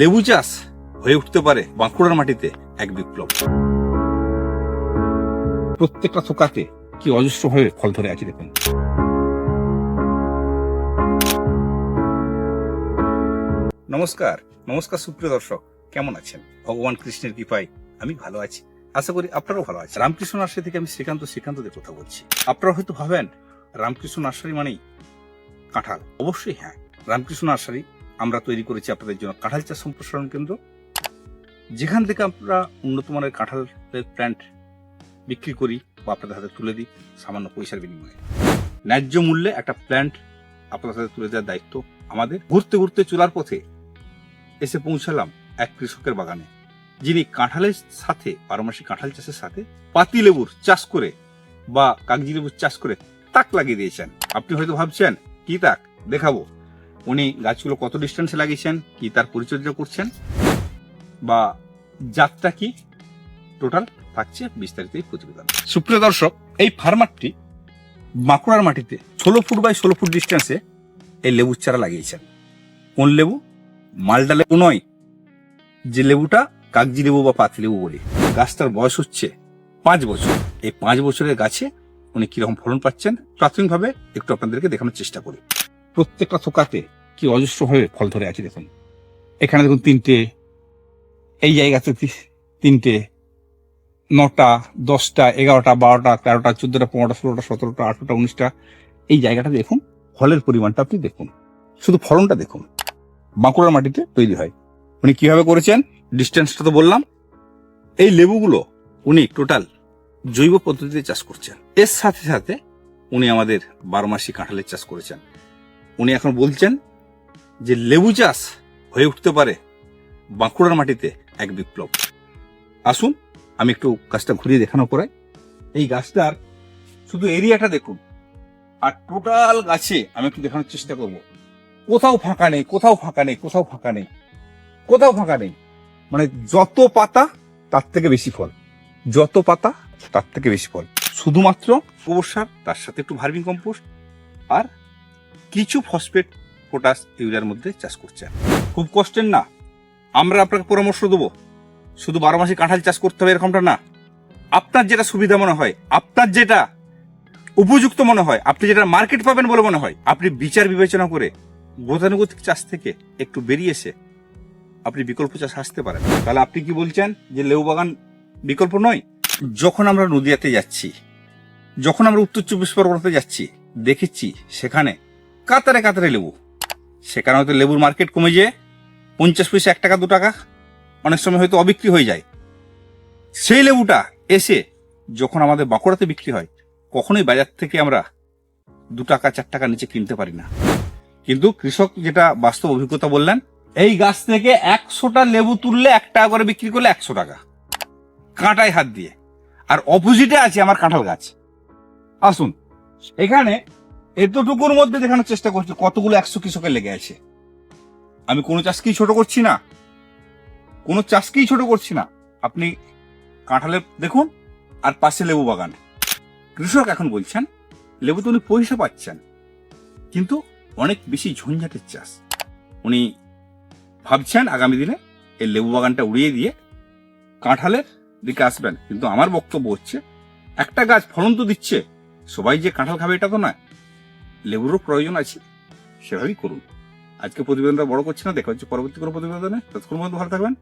লেবু চাষ হয়ে উঠতে পারে বাঁকুড়ার মাটিতে এক বিপ্লব। প্রত্যেকটা থোকাতে কি অজস্র হয়ে ফল ধরে আছে দেখুন। নমস্কার নমস্কার সুপ্রিয় দর্শক, কেমন আছেন? ভগবান কৃষ্ণের কৃপায় আমি ভালো আছি। আশা করি আপনারাও ভালো আছেন। রামকৃষ্ণ নার্সারি থেকে আমি শ্রীকান্ত, শ্রীকান্তদের কথা বলছি। আপনারা হয়তো ভাবেন, রামকৃষ্ণ নার্সারি মানেই কাঁঠাল। অবশ্যই হ্যাঁ রামকৃষ্ণ নার্সারি আমরা তৈরি করেছি আপনাদের জন্য কাঁঠাল চাষ সম্প্রসারণ কেন্দ্র, যেখান থেকে আমরা উন্নত মানের কাঁঠালের প্ল্যান্ট বিক্রি করি বা আপনাদের হাতে তুলে দিই সামান্য পয়সার বিনিময়ে। ন্যায্য মূল্যে একটা প্ল্যান্ট আপনাদের হাতে তুলে দেওয়ার দায়িত্ব আমাদের। ঘুরতে ঘুরতে চলার পথে এসে পৌঁছালাম এক কৃষকের বাগানে, যিনি কাঁঠালের সাথে বারোমাসি কাঁঠাল চাষের সাথে পাতি লেবুর চাষ করে বা কাগজি লেবুর চাষ করে তাক লাগিয়ে দিয়েছেন। আপনি হয়তো ভাবছেন, কি তাক? দেখাবো। উনি গাছগুলো কত ডিস্টেন্সে লাগিয়েছেন? কি তার পরিচর্যা করছেন? বা জাতটা কি? টোটাল থাকছে বিস্তারিত এই প্রতিবেদন। সুপ্রিয় দর্শক, এই ফার্মারটি বাঁকুড়ার মাটিতে ষোলো ফুট বাই ষোলো ফুট ডিস্টেন্সে এই লেবুর চারা লাগিয়েছেন। কোন লেবু? মালডা লেবু নয়, যে লেবুটা কাগজি লেবু বা পাতি লেবু বলি। গাছটার বয়স হচ্ছে পাঁচ বছর। এই পাঁচ বছরের গাছে উনি কীরকম ফলন পাচ্ছেন, প্রাথমিকভাবে একটু আপনাদেরকে দেখানোর চেষ্টা করি। প্রত্যেকটা থোকাতে কি অজস্র হয়ে ফল ধরে আছে দেখুন। এখানে দেখুন তিনটে, এই জায়গাতে তিনটে, নটা, দশটা, এগারোটা, বারোটা, তেরোটা, চোদ্দটা, পনেরোটা, ষোলোটা, সতেরোটা, আঠেরোটা, উনিশটা, এই জায়গাটা দেখুন, ফলের পরিমাণটা আপনি দেখুন। শুধু ফলনটা দেখুন, বাঁকুড়ার মাটিতে তৈরি হয়। উনি কীভাবে করেছেন? ডিস্টেন্সটা তো বললাম। এই লেবুগুলো উনি টোটাল জৈব পদ্ধতিতে চাষ করছেন। এর সাথে সাথে উনি আমাদের বারোমাসি কাঁঠালের চাষ করেছেন। উনি এখন বলছেন যে লেবু চাষ হয়ে উঠতে পারে বাঁকুড়ার মাটিতে এক বিপ্লব। আসুন, আমি একটু গাছটা ঘুরিয়ে দেখানো করে এই গাছটার শুধু এরিয়াটা দেখুন। আর টোটাল গাছে আমি একটু দেখানোর চেষ্টা করব। কোথাও ফাঁকা নেই, কোথাও ফাঁকা নেই, কোথাও ফাঁকা নেই, কোথাও ফাঁকা নেই। মানে যত পাতা, তার থেকে বেশি ফল। যত পাতা, তার থেকে বেশি ফল। শুধুমাত্র গোবর সার, তার সাথে একটু ভার্মিং কম্পোস্ট আর কিছু ফসফেট পটাশ ইউরিয়ার মধ্যে চাষ করছেন। খুব কষ্টের না। আমরা আপনাকে পরামর্শ দেবো। শুধু বারো মাসে কাঁঠাল চাষ করতে হবে এরকমটা না। আপনার যেটা সুবিধা মনে হয়, আপনার যেটা উপযুক্ত মনে হয়, আপনি যেটা মার্কেট পাবেন বলে মনে হয়, আপনি বিচার বিবেচনা করে গতানুগতিক চাষ থেকে একটু বেরিয়ে এসে আপনি বিকল্প চাষ আসতে পারেন। তাহলে আপনি কি বলছেন যে লেবু বাগান বিকল্প নয়? যখন আমরা নদিয়াতে যাচ্ছি, যখন আমরা উত্তর চব্বিশ পরগনাতে যাচ্ছি, দেখেছি সেখানে কাতারে কাতারে লেবু। সেখানে হয়তো লেবুর মার্কেট কমে যেয়ে পঞ্চাশ পয়সা এক টাকা, দু টাকা অনেক সময় হয়তো অবিক্রি হয়ে যায়। সেই লেবুটা এসে যখন আমাদের বাঁকুড়াতে বিক্রি হয়, কখনোই বাজার থেকে আমরা দু টাকা, চার টাকা নিচে কিনতে পারি না। কিন্তু কৃষক যেটা বাস্তব অভিজ্ঞতা বললেন, এই গাছ থেকে একশোটা লেবু তুললে এক টাকা করে বিক্রি করলে একশো টাকা। কাঁটায় হাত দিয়ে। আর অপোজিটে আছে আমার কাঁঠাল গাছ। আসুন, এখানে এতটুকুর মধ্যে দেখানোর চেষ্টা করছি, কতগুলো একশো কৃষকের লেগে আছে। আমি কোনো চাষকেই ছোট করছি না। কোনো চাষকেই ছোট করছি না। আপনি কাঁঠালের, দেখুন, আর পাশে লেবু বাগান। কৃষক এখন বলছেন, লেবু তো উনি পয়সা পাচ্ছেন, কিন্তু অনেক বেশি ঝঞ্ঝাটের চাষ। উনি ভাবছেন আগামী দিনে এই লেবু বাগানটা উড়িয়ে দিয়ে কাঁঠালের দিকে আসবেন। কিন্তু আমার বক্তব্য হচ্ছে, একটা গাছ ফলন তো দিচ্ছে, সবাই যে কাঁঠাল খাবে এটা তো নয়। লেবুরও প্রয়োজন আছে, সেভাবেই করুন। আজকে প্রতিবেদনটা বড় করছি না, দেখা হচ্ছে পরবর্তী কোনো প্রতিবেদনে। ততক্ষণ পর্যন্ত ভালো থাকবেন।